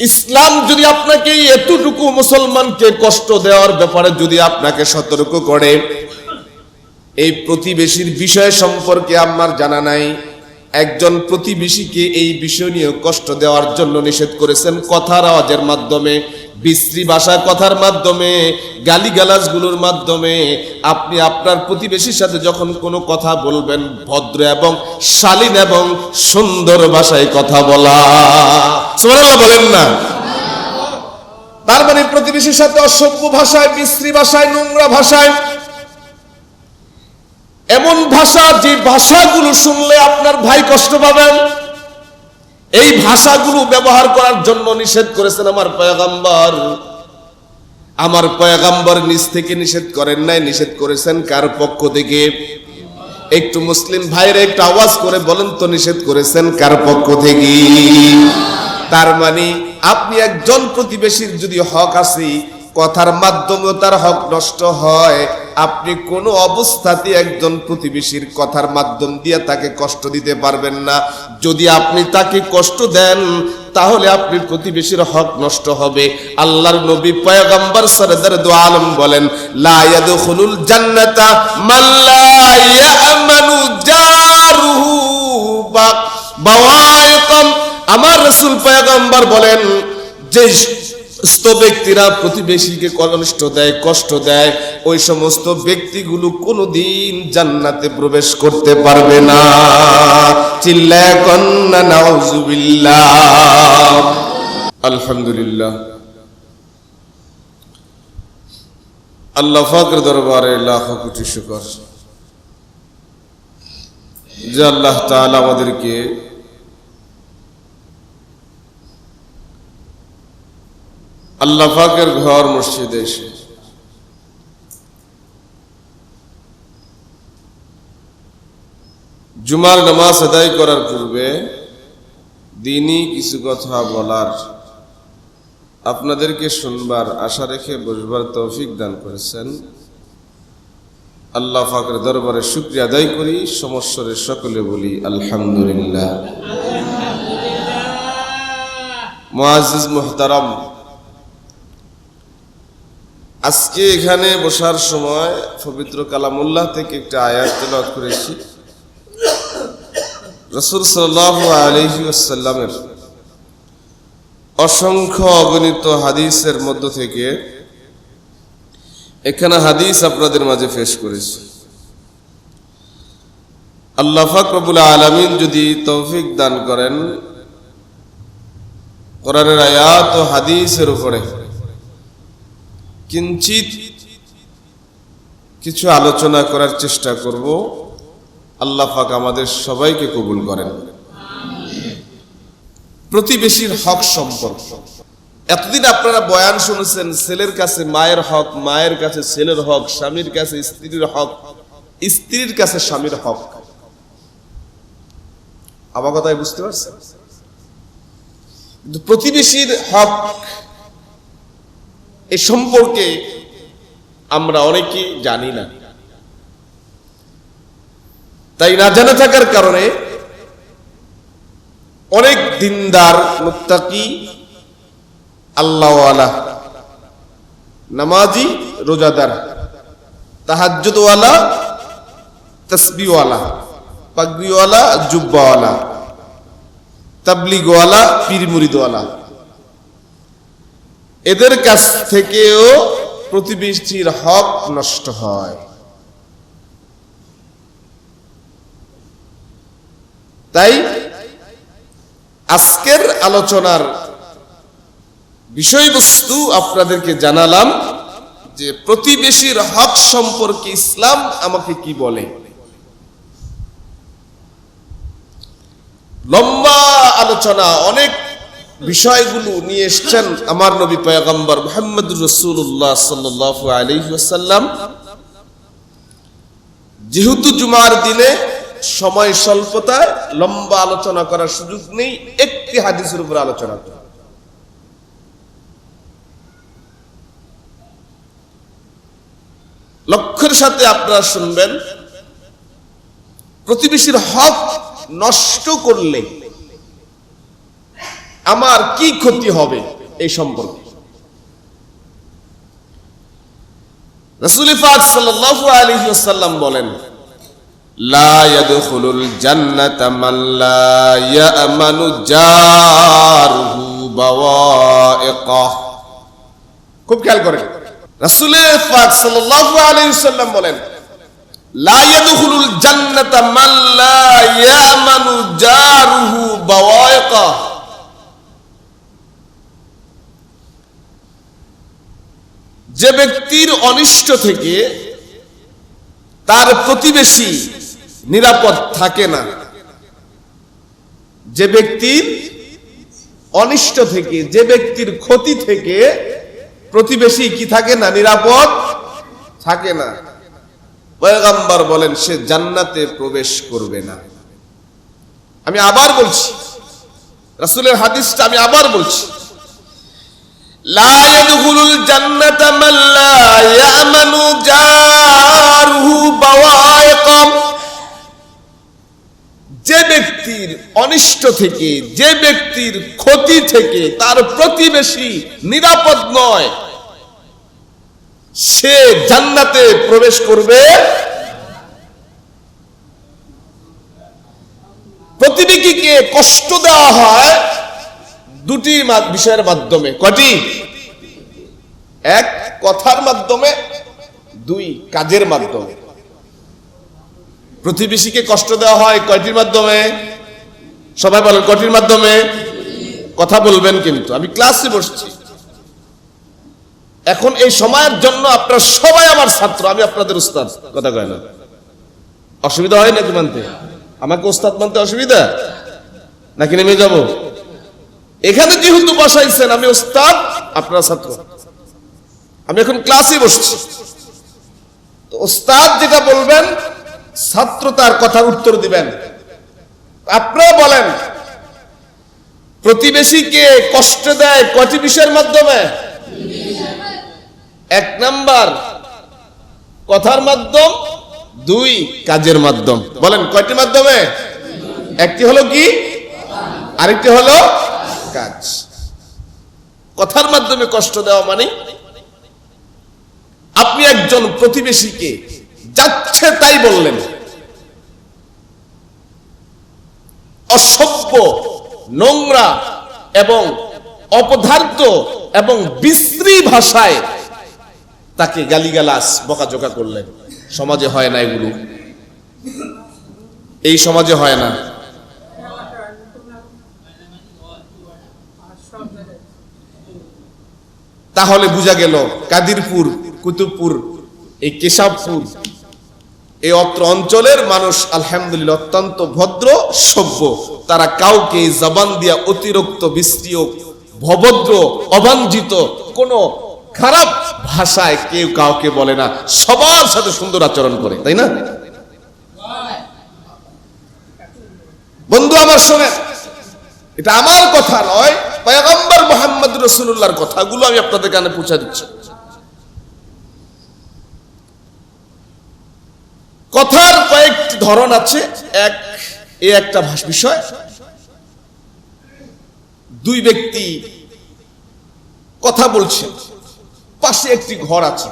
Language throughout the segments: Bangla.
ইসলাম যদি আপনাকে এতটুকু মুসলমানকে কষ্ট দেওয়ার ব্যাপারে যদি আপনাকে সতর্ক করে, এই প্রতিবেশীর বিষয় সম্পর্কে আমার জানা নাই। একজন প্রতিবেশীকে এই বিষয় নিয়ে কষ্ট দেওয়ার জন্য নিষেধ করেছেন কথার আওয়াজের মাধ্যমে। বিশ্রী ভাষা কথার মাধ্যমে, গালিগালাজগুলোর মাধ্যমে আপনি আপনার প্রতিবেশীর সাথে যখন কোনো কথা বলবেন, ভদ্র এবং শালীন এবং সুন্দর ভাষায় কথা বলা। সুবহানাল্লাহ বলেন না? তার মানে প্রতিবেশীর সাথে অসভ্য ভাষায়, বিশ্রী ভাষায়, নোংরা ভাষায়, এমন ভাষা যে ভাষাগুলো শুনলে আপনার ভাই কষ্ট পাবেন। এই ভাষাগুলো ব্যবহার করার জন্য নিষেধ করেছেন আমার পয়গাম্বর। আমার পয়গাম্বর নিজ থেকে নিষেধ করেন নাই, নিষেধ করেছেন কার পক্ষ থেকে? একটু মুসলিম ভাইরা একটু আওয়াজ করে বলেন তো, নিষেধ করেছেন কার পক্ষ থেকে? তার মানে আপনি একজন প্রতিবেশীর যদি হক আছে কথার মাধ্যমেও তার হক নষ্ট হয়। আপনি কোনো অবস্থাতে একজন প্রতিবেশীর কথার মাধ্যম দিয়ে তাকে কষ্ট দিতে পারবেন না। যদি আপনি তাকে কষ্ট দেন, তাহলে আপনি প্রতিবেশীর হক নষ্ট হবে। আল্লাহর নবী পয়গম্বর সরদার দু আলম বলেন, লা ইয়াদখুলুল জান্নাতা মান ইয়ামানু জারুহু বা বাওয়াইকাম আমার রাসূল পয়গম্বর বলেন, যে সমস্ত ব্যক্তিরা প্রতিবেশীকে কষ্ট দেয় কষ্ট দেয়, ওই সমস্ত ব্যক্তিগুলো কোনোদিন জান্নাতে প্রবেশ করতে পারবে না। চিল্লায় কন্যা নাউজুবিল্লাহ আলহামদুলিল্লাহ। আল্লাহ ফাকর দরবারে লাখ কোটি শুকর। যে আল্লাহ তাআলা আমাদেরকে আল্লাহ পাকের ঘর মসজিদে এসে। জুমার নামাজ আদায় করার পূর্বে দিনই কিছু কথা বলার আপনাদেরকে শুনবার আশা রেখে বসবার তৌফিক দান করেছেন। আল্লাহ ফাকর দরবারে শুক্রিয়া আদায় করি সমস্যরে সকলে বলি আলহামদুলিল্লাহ। মুআজ্জিজ মুহতারাম আজকে এখানে বসার সময় পবিত্র কালামুল্লাহ থেকে একটা আয়াত তেলাওয়াত করেছি। রসুল সাল্লাহ আলহি অসংখ্য অগণিত হাদিসের মধ্য থেকে এখানে হাদিস আপনাদের মাঝে পেশ করেছি। আল্লাহ ফাকরবুল আলমিন যদি তৌফিক দান করেন, কোরআনের আয়াত ও হাদিসের উপরে কিঞ্চিত কিছু আলোচনা করার চেষ্টা করব। আল্লাহ পাক আমাদের সবাইকে কবুল করেন। প্রতিবেশীর হক সম্পর্ক। এতদিন আপনারা বয়ান শুনেছেন, ছেলের কাছে মায়ের হক, মায়ের কাছে ছেলের হক, স্বামীর কাছে স্ত্রীর হক, স্ত্রীর কাছে স্বামীর হক। আমার কথায় বুঝতে পারছেন? প্রতিবেশীর হক এ সম্পর্কে আমরা অনেকে জানি না। তাই না জানা থাকার কারণে অনেক দিনদার মুত্তাকি, আল্লাহওয়ালা, নামাজি, রোজাদার, তাহাজ্জুদওয়ালা তসবিওয়ালা পাগড়িওয়ালা, জুব্বাওয়ালা, তাবলিগওয়ালা পীর মুরিদওয়ালা এদের কাছ থেকেও প্রতিবেশীর হক নষ্ট হয়। তাই আজকের আলোচনার বিষয়বস্তু আপনাদেরকে জানালাম যে প্রতিবেশীর হক সম্পর্কে ইসলাম আমাকে কি বলে? লম্বা আলোচনা, অনেক বিষয়গুলো নিয়ে এসছেন আমার নবী পয়গম্বর মোহাম্মদ রসুল্লাহ সাল্লাহ আলহিহাসাল্লাম যেহেতু জুমার দিনে সময় স্বল্পতায় লম্বা আলোচনা করার সুযোগ নেই, একটি হাদিসের উপর আলোচনা করা লক্ষ্যের সাথে আপনারা শুনবেন, প্রতিবেশীর হক নষ্ট করলে আমার কি ক্ষতি হবে এই সম্পর্কে? বলেন খুব খেয়াল করেন। রাসূল পাক সাল্লাল্লাহু আলাইহি ওয়াসাল্লাম বলেন, লা ইয়াদখুলুল জান্নাতা মান জারহু বাওয়াইকাহ যে ব্যক্তির অনিষ্ট থেকে তার প্রতিবেশী নিরাপদ থাকে না। যে ব্যক্তির অনিষ্ট থেকে, যে ব্যক্তির ক্ষতি থেকে প্রতিবেশী কি থাকে না, নিরাপদ থাকে না। পয়গাম্বার বলেন, সে জান্নাতে প্রবেশ করবে না। আমি আবার বলছি, রাসূলের হাদিসটা আমি আবার বলছি। لا يدخل الجنة من لا يأمن جاره بوائقا যে ব্যক্তির অনিষ্ট থেকে যে ব্যক্তির ক্ষতি থেকে তার প্রতিবেশী নিরাপদ নয় সে জান্নাতে প্রবেশ করবে প্রতিবেশীকে কষ্ট দেওয়া হয় দুটি বিষয়ের মাধ্যমে। কটি এক, কথার মাধ্যমে। দুই, কাজের মাধ্যমে। প্রতিবেশীকে কষ্ট দেওয়া হয় কয়টির মাধ্যমে? সবাই বলেন, কয়টির মাধ্যমে? কথা বলবেন কিন্তু, আমি ক্লাসে বসছি। এখন এই সময়ের জন্য আপনারা সবাই আমার ছাত্র, আমি আপনাদের উস্তাদ। কথা কয় না? অসুবিধা হয় নাকি মানতে? আমাকে উস্তাদ মানতে অসুবিধা? নাকি নেমে যাব? এখানে যেহেতু বসাইছেন, আমি ওস্তাদ, আপনার ছাত্র। আমি এখন ক্লাসে বসছি। ওস্তাদ যেটা বলবেন, ছাত্র তার কথার উত্তর দিবেন। আপনারা বলেন প্রতিবেশীকে কষ্ট দেয় কটি বিষয়ের মাধ্যমে? এক নাম্বার, কথার মাধ্যম, দুই, কাজের মাধ্যম। বলেন কয়টি মাধ্যমে? একটি হলো কি? আরেকটি হলো কাজ। কথার মাধ্যমে কষ্ট দেওয়া মানে আপনি একজন প্রতিবেশীকে যাচ্ছে তাই বললেন। অসভ্য, নোংরা এবং অপদার্থ এবং বিশ্রী ভাষায় তাকে গালিগালাস বকাঝোকা করলেন। সমাজে হয় না এগুলো। এই সমাজে হয় না। তাহলে বোঝা গেল কাদিরপুর, কুতুবপুর, এই কেশবপুর, এই অত্র অঞ্চলের মানুষ আলহামদুলিল্লাহ অত্যন্ত ভদ্র, সভ্য। তারা কাউকে জবান দিয়া অতিরিক্ত বিস্তীয়, ভবদ্র, অবাঞ্ছিত কোন খারাপ ভাষায় কেউ কাউকে বলে না। সবার সাথে সুন্দর আচরণ করে, তাই না? বন্ধু আমার শোনেন, এটা আমার কথা নয়, পয়গম্বর মোহাম্মদ রসুল্লাহর কথাগুলো আমি আপনাদের কানে পৌঁছে দিচ্ছি। কথার কয়েকটি ধরন আছে। এক, এ একটা বিষয়। দুই ব্যক্তি কথা বলছে। পাশে একটি ঘর আছে,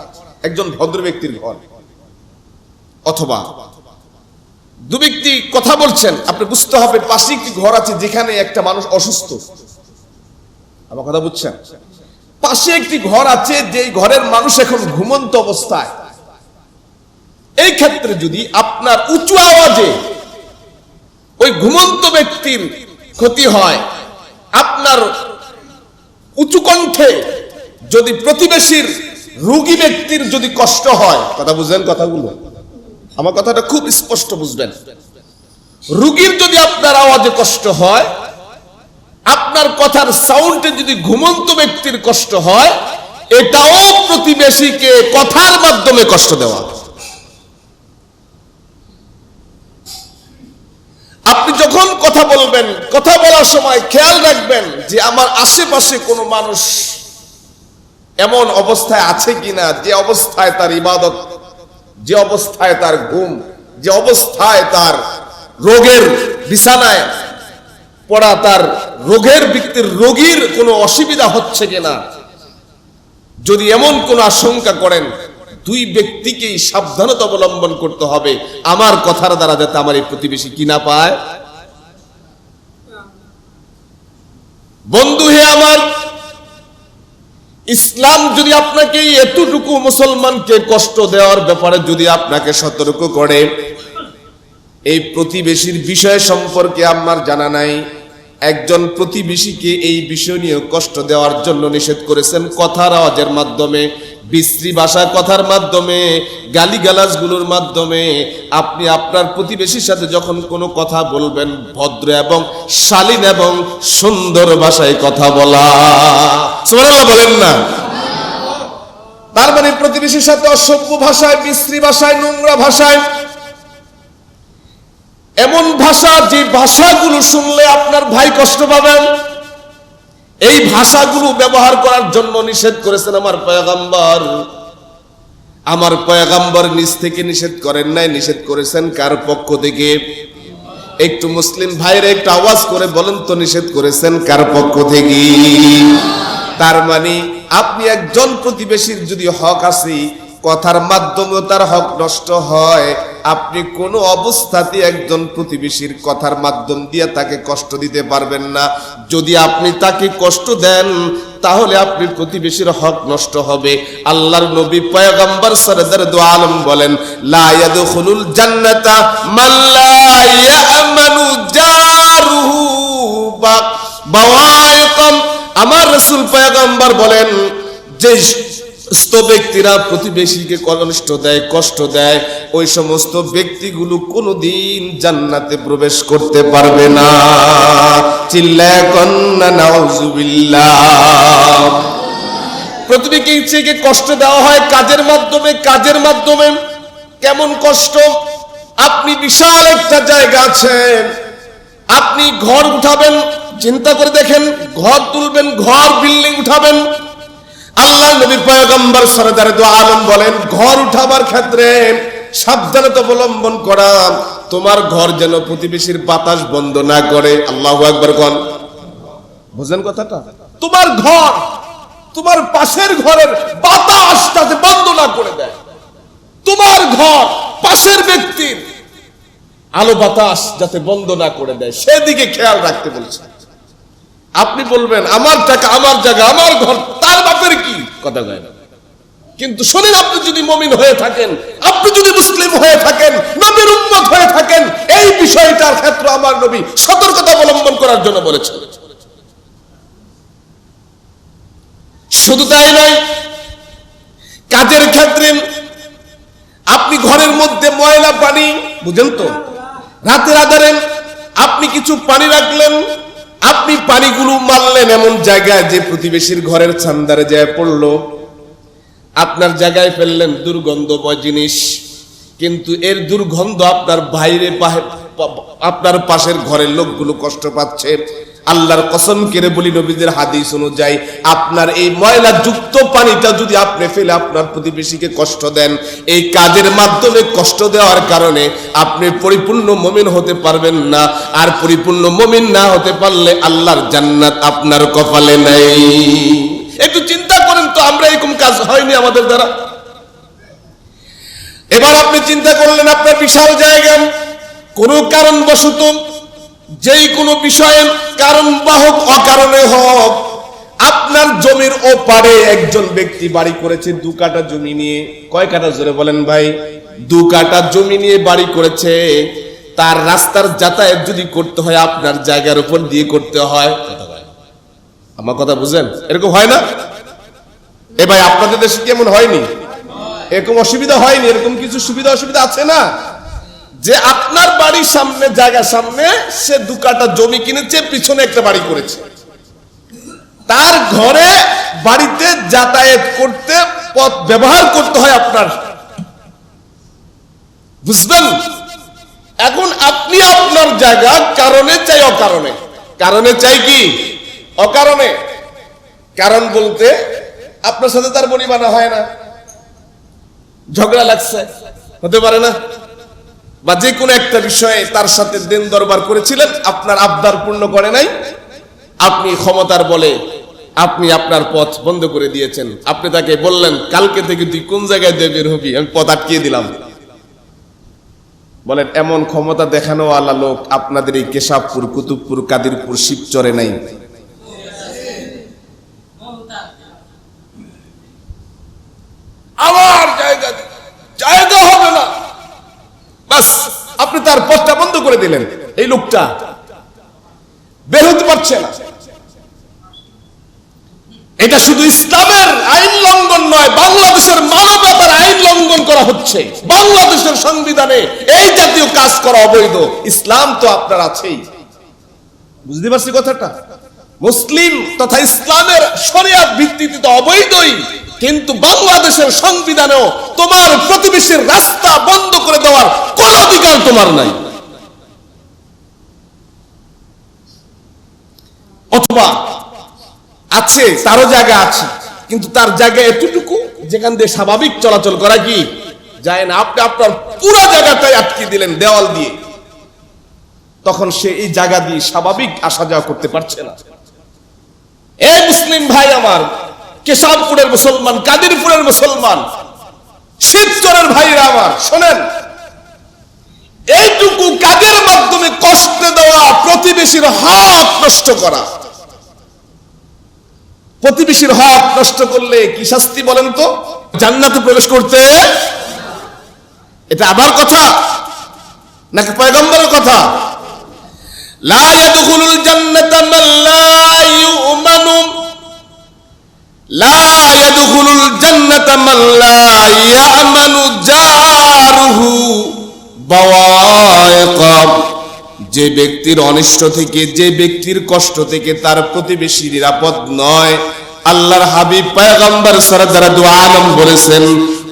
একজন ভদ্র ব্যক্তির ঘর। অথবা দু ব্যক্তি কথা বলছেন, আপনি বুঝতে হবে পাশে একটি ঘর আছে যেখানে একটা মানুষ অসুস্থ। আমার কথা বুঝছেন? পাশে একটি ঘর আছে যে ঘরের মানুষ এখন ঘুমন্ত অবস্থায়। এই ক্ষেত্রে যদি আপনার উঁচু আওয়াজে ওই ঘুমন্ত ব্যক্তির ক্ষতি হয়, আপনার উঁচু কণ্ঠে যদি প্রতিবেশীর রোগী ব্যক্তির যদি কষ্ট হয়, কথা বুঝলেন কথাগুলো? আমার কথাটা খুব স্পষ্ট বুঝবেন। রুগীর যদি আপনার আওয়াজে কষ্ট হয় আপনার কথার সাউন্ডে যদি ঘুমন্ত ব্যক্তির কষ্ট হয়, এটাও প্রতিবেশীকে কথার মাধ্যমে কষ্ট দেওয়া। আপনি যখন কথা বলবেন, কথা বলার সময় খেয়াল রাখবেন যে আমার আশেপাশে কোনো মানুষ এমন অবস্থায় আছে কিনা, যে অবস্থায় তার ইবাদত, যে অবস্থায় তার ঘুম, যে অবস্থায় তার রোগের বিছানায় পড়া তার রোগের ব্যক্তির রোগীর কোনো অসুবিধা হচ্ছে কিনা? যদি এমন কোন আশঙ্কা করেন, দুই ব্যক্তিকেই সাবধানতা অবলম্বন করতে হবে। আমার কথার দ্বারা যাতে আমার এই প্রতিবেশী কিনা পায়? বন্ধু হে আমার, ইসলাম যদি আপনাকে এতটুকু মুসলমানকে কষ্ট দেওয়ার ব্যাপারে যদি আপনাকে সতর্ক করে এই প্রতিবেশীর বিষয় সম্পর্কে আমার জানা নাই। একজন প্রতিবেশীকে এই বিষয় নিয়ে কষ্ট দেওয়ার জন্য নিষেধ করেছেন কথার আওয়াজের মাধ্যমে, বিশ্রী ভাষা কথার মাধ্যমে, গালিগালাজগুলোর মাধ্যমে। আপনি আপনার প্রতিবেশীর সাথে যখন কোনো কথা বলবেন, ভদ্র এবং শালীন এবং সুন্দর ভাষায় কথা বলা। সুবহানাল্লাহ বলেন না। তার মানে প্রতিবেশীর সাথে অসভ্য ভাষায়, বিশ্রী ভাষায়, নোংরা ভাষায় এমন ভাষা, যে ভাষাগুলো শুনলে আপনার ভাই কষ্ট পাবেন। এই ভাষাগুলো ব্যবহার করার জন্য নিষেধ করেছেন আমার পয়গাম্বর। আমার পয়গাম্বর নিজ থেকে নিষেধ করেন নাই, নিষেধ করেছেন কার পক্ষ থেকে? একটু মুসলিম ভাইরা একটু আওয়াজ করে বলেন তো, নিষেধ করেছেন কার পক্ষ থেকে? তার মানে আপনি একজন প্রতিবেশীর যদি হক আছে কথার মাধ্যমেও তার হক নষ্ট হয়। আপনি কোনো অবস্থাতে একজন প্রতিবেশীর কথার মাধ্যম দিয়ে তাকে কষ্ট দিতে পারবেন না। যদি আপনি তাকে কষ্ট দেন, তাহলে আপনি প্রতিবেশীর হক নষ্ট হবে। আল্লাহর নবী পয়গম্বর সরদার দু আলম বলেন, লা ইয়াদখুলুল জান্নাতা মান ইয়ামানু জারুহু বা বাওয়াইকাম আমার রাসূল পয়গম্বর বলেন, যে ব্যক্তিরা প্রতিবেশীকে কষ্ট দেয় কষ্ট দেয়, ওই সমস্ত ব্যক্তিগুলো কোনোদিন জান্নাতে প্রবেশ করতে পারবে না। চিল্লায় কন্যা নাউজুবিল্লাহ প্রতিবেশীকে কষ্ট দেওয়া হয়? কাজের মাধ্যমে কাজের মাধ্যমে কেমন কষ্ট? আপনি বিশাল একটা জায়গা আছেন। আপনি ঘর উঠাবেন, চিন্তা করে দেখেন, ঘর তুলবেন, ঘর, বিল্ডিং উঠাবেন আল্লাহ নবী পয়গম্বর সরদার দু আলম বলেন, ঘর উঠাবার ক্ষেত্রে সাবধানতা অবলম্বন করা, তোমার ঘর যেন প্রতিবেশীর বাতাস বন্ধ না করে। আল্লাহ একবার কন? বুঝেন কথাটা? তোমার ঘর, তোমার পাশের ঘরের বাতাস যাতে বন্ধ না করে দেয়। তোমার ঘর, পাশের ব্যক্তির আলো বাতাস যাতে বন্ধ না করে দেয়। সেদিকে খেয়াল রাখতে বলছে। আপনি বলবেন, আমার টাকা, আমার জায়গা, আমার ঘর বাপের কি? কথা কয় না। কিন্তু শোনেন, আপনি যদি মমিন হয়ে থাকেন, আপনি যদি মুসলিম হয়ে থাকেন, নবীর উম্মত হয়ে থাকেন, এই বিষয়টার ক্ষেত্রে আমার নবী সতর্কতা অবলম্বন করার জন্য বলেছেন। শুধু তাই নয়, কাজের ক্ষেত্রে আপনি ঘরের মধ্যে ময়লা পানি, বুঝেন তো, রাতের আধারে আপনি কিছু পানি রাখলেন আপনি পানিগুলো মারলেন এমন জায়গায় যে প্রতিবেশীর ঘরের ছান্দারে যায় পড়ল। আপনার জায়গায় ফেললেন দুর্গন্ধময় জিনিস, কিন্তু এর দুর্গন্ধ আপনার বাইরে আপনার পাশের ঘরের লোকগুলো কষ্ট পাচ্ছে। আল্লাহর কসম কেড়ে বলি নবীদের হাদিস অনুযায়ী, আপনার এই ময়লা যুক্ত পানিটা যদি আপনি ফেলে আপনার প্রতিবেশীকে কষ্ট দেন, এই কাজের মাধ্যমে কষ্ট দেওয়ার কারণে আপনি পরিপূর্ণ মমিন হতে পারবেন না। আর পরিপূর্ণ মমিন না হতে পারলে আল্লাহর জান্নাত আপনার কপালে নাই। একটু চিন্তা করেন তো, আমরা এরকম কাজ হয়নি আমাদের দ্বারা। এবার আপনি চিন্তা করলেন, আপনার বিশাল জায়গা। কোনো কারণবশত যেই কোনো বিষয়ে কারণ বাহক অকারণে হোক, আপনার জমির ওপারে একজন ব্যক্তি বাড়ি করেছে, দু কাটা জমি নিয়ে। কয় কাটা জোরে বলেন ভাই? দু কাটা জমি নিয়ে বাড়ি করেছে, তার রাস্তার যাতায়াত যদি করতে হয়, আপনার জায়গার উপর দিয়ে করতে হয়। আমার কথা বুঝেন এরকম হয় না? এ ভাই, আপনাদের দেশে কেমন হয়নি? এরকম অসুবিধা হয়নি? এরকম কিছু সুবিধা অসুবিধা আছে না? যে আপনার বাড়ির সামনে, জায়গার সামনে সে দু কাটা জমি কিনেছে, পিছনে একটা বাড়ি করেছে। তার ঘরে বাড়িতে যাতায়াত করতে, পথ ব্যবহার করতে হয় আপনার। বুঝবেন? এখন আপনি আপনার জায়গা, কারণে চাই অকারণে। কারণে চাই কি? অকারণে। কারণ বলতে আপনার সাথে তার বনিবানা হয় না। ঝগড়া লাগছে। হতে পারে না। বা যে কোনো একটা বিষয়ে তার সাথে দিন দরবার করেছিলেন, আপনার আবদার পূর্ণ করে নাই? আপনি ক্ষমতার বলে আপনি আপনার পথ বন্ধ করে দিয়েছেন। আপনি তাকে বললেন, কালকে থেকে তুই কোন জায়গায় দিয়ে বের হবি? আমি পথ আটকিয়ে দিলাম। বলেন, এমন ক্ষমতা দেখানো আলা লোক আপনাদের এই কেশবপুর, কুতুবপুর, কাদিরপুর, শিবচরে নাই আমার জায়গা দি- জায়গা হবে না বাস আপনি তার পথটা বন্ধ করে দিলেন। এই লোকটা বের হতে পারছে না। এটা শুধু ইসলামের আইন লঙ্ঘন নয়, বাংলাদেশের মানবতার আইন লঙ্ঘন করা হচ্ছে। বাংলাদেশের সংবিধানে এই জাতীয় কাজ করা অবৈধ। ইসলাম তো আপনার আছেই। বুঝতে পারছি কথাটা? মুসলিম তথা ইসলামের শরিয়াত ভিত্তিতে তো অবৈধই, কিন্তু বাংলাদেশের সংবিধানেও তোমার প্রতিবেশীর রাস্তা বন্ধ করে দেওয়ার কোন অধিকার তোমার নাই। অথবা আছে, তারও জায়গা আছে, কিন্তু তার জায়গা এতটুকু যেখান দিয়ে স্বাভাবিক চলাচল করা কি? যায় না। আপনি আপনার পুরো জায়গাটাই আটকে দিলেন দেওয়াল দিয়ে। তখন সে এই জায়গা দিয়ে স্বাভাবিক আসা যাওয়া করতে পারছে না। এ মুসলিম ভাই আমার, কেশবপুরের মুসলমান কাদিরপুরের মুসলমান শিবচরের ভাইরা আমার, শোনেন। এইটুকু কাজের মাধ্যমে কষ্ট দেওয়া, প্রতিবেশীর হক নষ্ট করা। প্রতিবেশীর হক নষ্ট করলে কি শাস্তি বলেন তো? জান্নাতে প্রবেশ করতে? এটা আবার কথা? নাকি পয়গম্বরের কথা? লা ইয়াদখুলুল জান্নাতা মান লা ইউমানু লা ইয়াদখুলুল যে ব্যক্তির অনিষ্ট থেকে, যে ব্যক্তির কষ্ট থেকে তার প্রতিবেশী নিরাপদ নয়। আল্লাহর হাবিব পয়গম্বর যারা দু আলম বলেছেন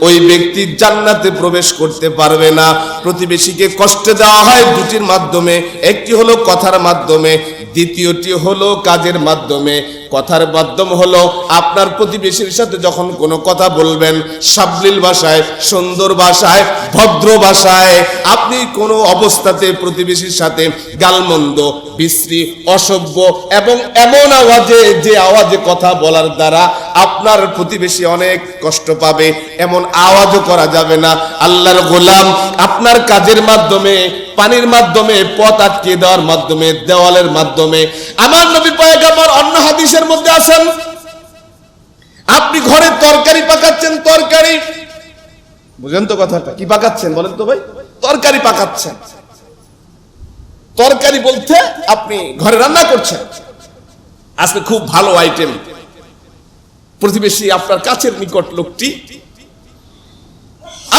ওই ব্যক্তি জান্নাতে প্রবেশ করতে পারবে না। প্রতিবেশীকে কষ্ট দেওয়া হয় দুটির মাধ্যমে। একটি হলো কথার মাধ্যমে, দ্বিতীয়টি হলো কাজের মাধ্যমে। কথার মাধ্যম হলো আপনার প্রতিবেশীর সাথে যখন কোনো কথা বলবেন, সাবলীল ভাষায়, সুন্দর ভাষায়, ভদ্র ভাষায়, আপনি কোনো অবস্থাতে প্রতিবেশীর সাথে গালমন্দ বিশ্রী, অসভ্য এবং এমন আওয়াজে, যে আওয়াজে কথা বলার দ্বারা আপনার প্রতিবেশী অনেক কষ্ট পাবে। এমন আওয়াজও করা যাবে না। আল্লাহর গোলাম আপনার কাজের মাধ্যমে, পানির মাধ্যমে, পথ আটকে দেওয়ার মাধ্যমে, দেওয়ালের মাধ্যমে। আমার নবী পয়গাম্বর অন্য হাদিসের মধ্যে আছেন, আপনি ঘরে তরকারি পাকাচ্ছেন, তরকারি। বুঝেন তো কথাটা, কি পাকাচ্ছেন বলেন তো ভাই? তরকারি পাকাচ্ছেন। তরকারি বলতে আপনি ঘরে রান্না করছেন। আজকে খুব ভালো আইটেম প্রতিবেশী আপনার কাছের নিকট লোকটি,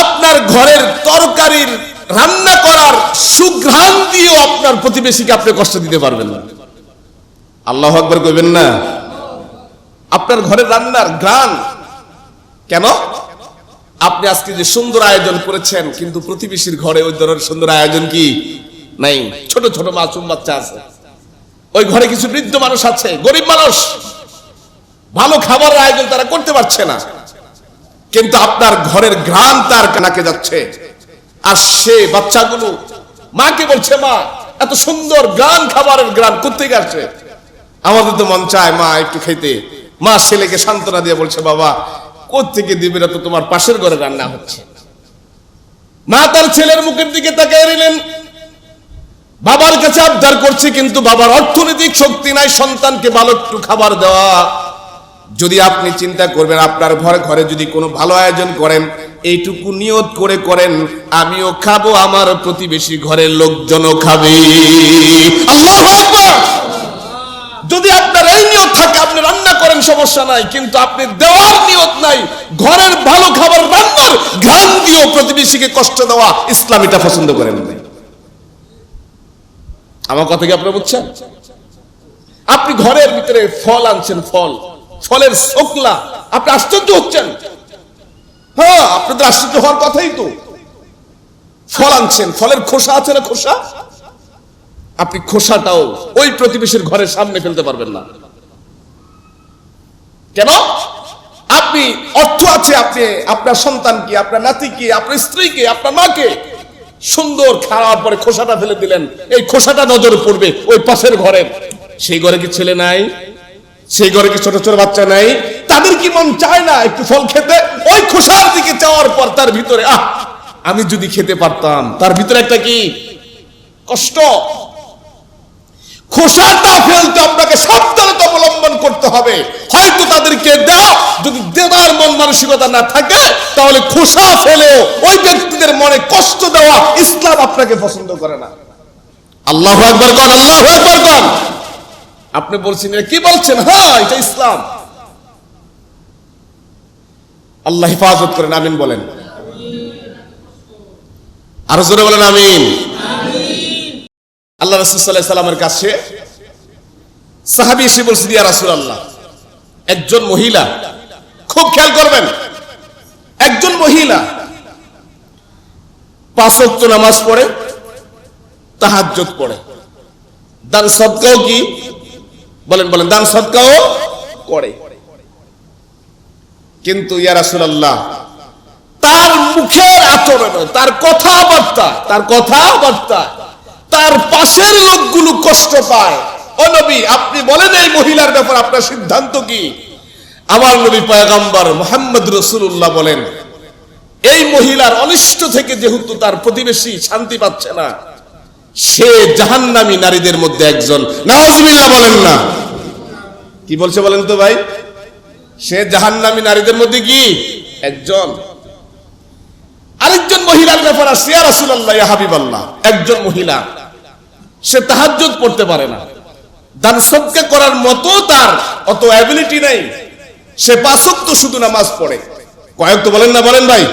আপনার ঘরের তরকারির রান্না করার সুঘ্রাণ আপনার প্রতিবেশীকে আপনি কষ্ট দিতে পারবেন না। আল্লাহ আকবর কইবেন না। আপনার ঘরের রান্নার গ্রান কেন? আপনি আজকে যে সুন্দর আয়োজন করেছেন, কিন্তু প্রতিবেশীর ঘরে ওই ধরনের সুন্দর আয়োজন কি? নাই। ছোট ছোট মাসুম বাচ্চা আছে। ওই ঘরে কিছু বৃদ্ধ মানুষ আছে, গরিব মানুষ। ভালো খাবারের আয়োজন তারা করতে পারছে না। কিন্তু আপনার ঘরের ঘ্রাণ তার কানাকে যাচ্ছে। আর সে বাচ্চাগুলো মাকে বলছে, মা, এত সুন্দর গান খাবারের গ্রান করতে আসছে? আমাদের তো মন চায়, মা, একটু খেতে। মা ছেলেকে সান্ত্বনা দিয়ে বলছে, বাবা কোথেকে দিবে তো তোমার পাশের ঘরে রান্না হচ্ছে। মা তার ছেলের মুখের দিকে তাকিয়ে রইলেন। বাবার কাছে আবদার করছে, কিন্তু বাবার অর্থনৈতিক শক্তি নাই, সন্তানকে ভালো একটু খাবার দেওয়া। যদি আপনি চিন্তা করবেন, আপনার ঘরে ঘরে যদি কোনো ভালো আয়োজন করেন, এইটুকু নিয়ত করে করেন, আমিও খাব, আমার প্রতিবেশী ঘরের লোকজনও খাবে। যদি আপনার এই নিয়ত থাকে, আপনি রান্না করেন, সমস্যা নাই, কিন্তু আপনি দেওয়ার নিয়ত নাই, ঘরের ভালো খাবার, রান্নার ঘ্রাণ দিয়েও প্রতিবেশীকে কষ্ট দেওয়া, ইসলাম এটা পছন্দ করেন নাই। আমার কথা কি আপনারা বুঝছেন? আপনি ঘরের ভিতরে ফল আনছেন, ফল। ফলের শোকলা। আপনি আশ্চর্য হচ্ছেন। হ্যাঁ আপনাদের আশ্চর্য হওয়ার কথাই তো। ফল আনছেন, ফলের খোসা আছে না খোসা? আপনি খোসাটাও ওই প্রতিবেশীর ঘরের সামনে ফেলতে পারবেন না। কেন? আপনি অর্থ আছে আপনি, আপনার সন্তানকে, আপনার নাতিকে, আপনার স্ত্রীকে, আপনার মাকে। সুন্দর খাওয়ার পরে খোসাটা ফেলে দিলেন। এই খোসাটা নজরে পড়বে ওই পাশের ঘরে। সেই ঘরে কি ছেলে নাই? সেই ঘরে কি ছোট ছোট বাচ্চা নাই? তাদের কি মন চায় না একটু ফল খেতে? ওই খোসার দিকে যাওয়ার পর তার ভিতরে, আহ, আমি যদি খেতে পারতাম। তার ভিতরে একটা কি? কষ্ট। খোসাটা ফেলতে আপনাকে অবলম্বন করতে হবে। হয়তো তাদেরকে দাও যদি দেওয়ার মন মানসিকতা না থাকে, তাহলে খোসা ওই ব্যক্তিদের মনে কষ্ট দেওয়া ইসলাম আপনাকে পছন্দ করে না। আল্লাহ একবার কন, আল্লাহ একবার কন। আপনি বলছেন কি বলছেন? হ্যাঁ এটা ইসলাম। আল্লাহ হেফাজত করেন, আমিন বলেন। আরও জোরে বলেন, আমিন। আল্লাহ রসুল্লাহ সাল্লামের কাছে সাহাবি এসে বলছে দিয়া রাসুল আল্লাহ একজন মহিলা, খুব খেয়াল করবেন, একজন মহিলা পাঁচ ওয়াক্ত নামাজ পড়ে, তাহাজ্জুদ পড়ে। দান সদকাও কি? বলেন বলেন, দান সদকাও করে। কিন্তু ইয়া রাসূলুল্লাহ, তার মুখের আচরণ তার কথাবার্তা তার কথাবার্তা তার পাশের লোকগুলো কষ্ট পায়। ও নবী, আপনি বলেন এই মহিলার ব্যাপার আপনার সিদ্ধান্ত কি? আমার নবী পয়গাম্বর মোহাম্মদ রসুল্লাহ বলেন, এই মহিলার অনিষ্ট থেকে যেহেতু তার প্রতিবেশী শান্তি পাচ্ছে না, সে জাহান্নামী নারীদের মধ্যে একজন। নাওজবিল্লাহ বলেন না। কি বলছে বলেন তো ভাই? সে জাহান্নামী নারীদের মধ্যে কি? একজন। আরেকজন মহিলার ব্যাপার আছে ইয়া রাসূলুল্লাহ, ইয়া হাবিবাল্লাহ, একজন মহিলা। সে তাহাজ্জুদ পড়তে পারে না। দান সদকা করার মতো তার অত অ্যাবিলিটি নাই। সে পাঁচ ওয়াক্ত শুধু নামাজ পড়ে। কয়েক তো বলেন না, বলেন ভাই।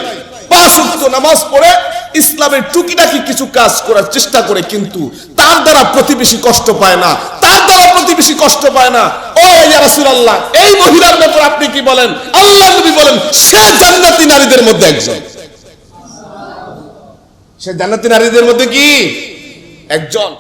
পাঁচ ওয়াক্ত নামাজ পড়ে ইসলামের টুকিটাকি কিছু কাজ করার চেষ্টা করে কিন্তু তার দ্বারা প্রতিবেশী কষ্ট পায় না। তার দ্বারা প্রতিবেশী কষ্ট পায় না। ও এই মহিলার ব্যাপারে আপনি কি বলেন? আল্লাহ নবী বলেন, সে জান্নাতি নারীদের মধ্যে একজন। সে জান্নাতি নারীদের মধ্যে কি? একজন।